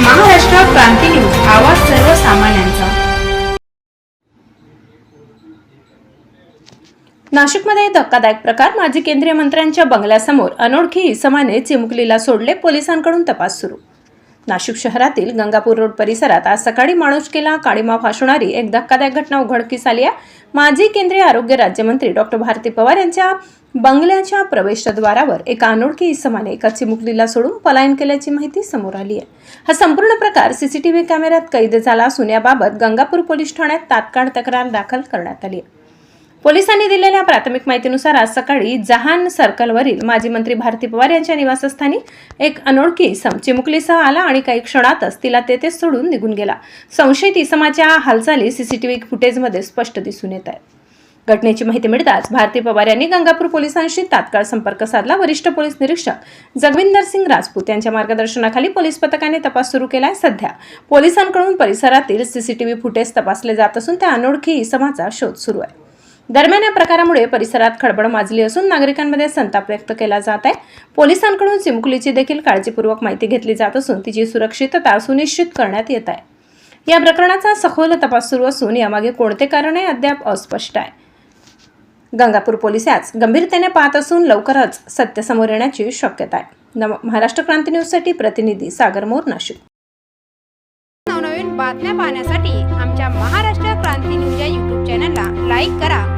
Maharashtra Kranti news आवाज सर्वसामान्यांचा. नाशिकमध्ये धक्कादायक प्रकार माजी केंद्रीय मंत्र्यांच्या बंगल्यासमोर अनोळखी इसमाने चिमुकलीला सोडले पोलिसांकडून तपास सुरू. नाशिक शहरातील गंगापूर रोड परिसरात आज सकाळी माणुसकीला काळीमा फासणारी एक धक्कादायक घटना उघडकीस आली आहे. माजी केंद्रीय आरोग्य राज्यमंत्री डॉक्टर भारती पवार यांच्या बंगल्याच्या प्रवेशद्वारावर एका अनोळखी इसमाने एका चिमुकलीला सोडून पलायन केल्याची माहिती समोर आली आहे. हा संपूर्ण प्रकार सीसीटीव्ही कॅमेऱ्यात कैद झाला असून याबाबत गंगापूर पोलीस ठाण्यात तात्काळ तक्रार दाखल करण्यात आली आहे. पोलिसांनी दिलेल्या प्राथमिक माहितीनुसार आज सकाळी जहान सर्कलवरील माजी मंत्री भारती पवार यांच्या निवासस्थानी एक अनोळखी इसम चिमुकलीसह आला आणि काही क्षणातच तिला तेथेच सोडून निघून गेला. संशयित इसमाच्या हालचाली सीसीटीव्ही फुटेजमध्ये स्पष्ट दिसून येत आहेत. घटनेची माहिती मिळताच भारती पवार यांनी गंगापूर पोलिसांशी तात्काळ संपर्क साधला. वरिष्ठ पोलीस निरीक्षक जगविंदर सिंग राजपूत यांच्या मार्गदर्शनाखाली पोलीस पथकाने तपास सुरू केलाय. सध्या पोलिसांकडून परिसरातील सीसीटीव्ही फुटेज तपासले जात असून त्या अनोळखी इसमाचा शोध सुरू आहे. दरम्यान या प्रकारामुळे परिसरात खळबळ माजली असून नागरिकांमध्ये संताप व्यक्त केला जात आहे. पोलिसांकडून चिमुकलीची देखील काळजीपूर्वक माहिती घेतली जात असून तिची सुरक्षितता सुनिश्चित करण्यात येत आहे. या प्रकरणाचा सखोल तपास सुरू असून यामागे कोणते कारण आहे अद्याप अस्पष्ट आहे? गंगापूर पोलीस याच गंभीरतेने पाहत असून लवकरच सत्य समोर येण्याची शक्यता आहे. महाराष्ट्र क्रांती न्यूजसाठी प्रतिनिधी सागर मोर नाशिक. नवनवीन बातम्या पाहण्यासाठी आमच्या महाराष्ट्र क्रांती न्यूज या यूट्यूब चॅनलला लाईक करा.